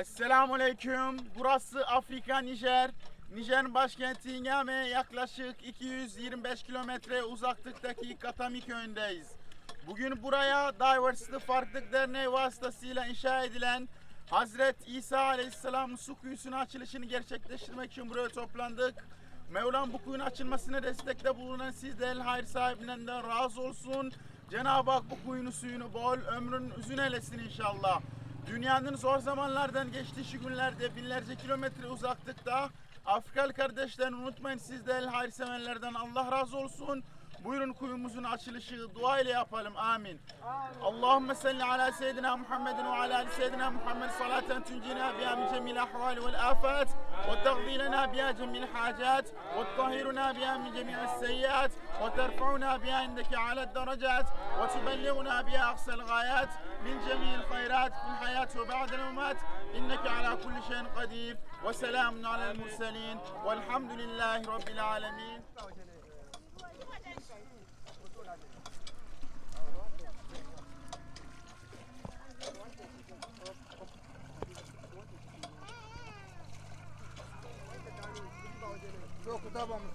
Esselamu Aleyküm. Burası Afrika Nijer. Nijer'in başkenti Niamey yaklaşık 225 kilometre uzaklıktaki Katami köyündeyiz. Bugün buraya Diversity Farklılık Derneği vasıtasıyla inşa edilen Hazret İsa Aleyhisselam'ın su kuyusunun açılışını gerçekleştirmek için buraya toplandık. Mevlam bu kuyunun açılmasına destekte bulunan sizlerin hayır sahiplerinden razı olsun. Cenab-ı Hak bu kuyunun suyunu bol, ömrün uzun eylesin inşallah. Dünyanın zor zamanlardan geçtiği günlerde. Binlerce kilometre uzaklıkta. Afrikalı kardeşlerini unutmayın sizlerin hayırseverlerden Allah razı olsun. Buyurun kuyumuzun açılışı. Dua ile yapalım. Amin. Allahümme salli ala seyyidina Muhammedin ve ala ali seyyidina Muhammed. Salaten tuncina biha min cemil ahvali vel afat ve taqdi lana biha cemil hacat ve tahiruna biha min cemil seyyiat ve terfa'una biha indeki ala derecat ve tubellighuna biha aksal gayat min cemil hayrat fil hayat ve ba'del umat inneke ala kulli şeyin kadir ve selamun Okuta mısın?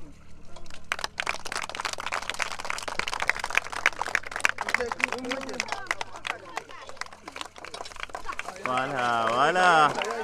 Voilà, voilà.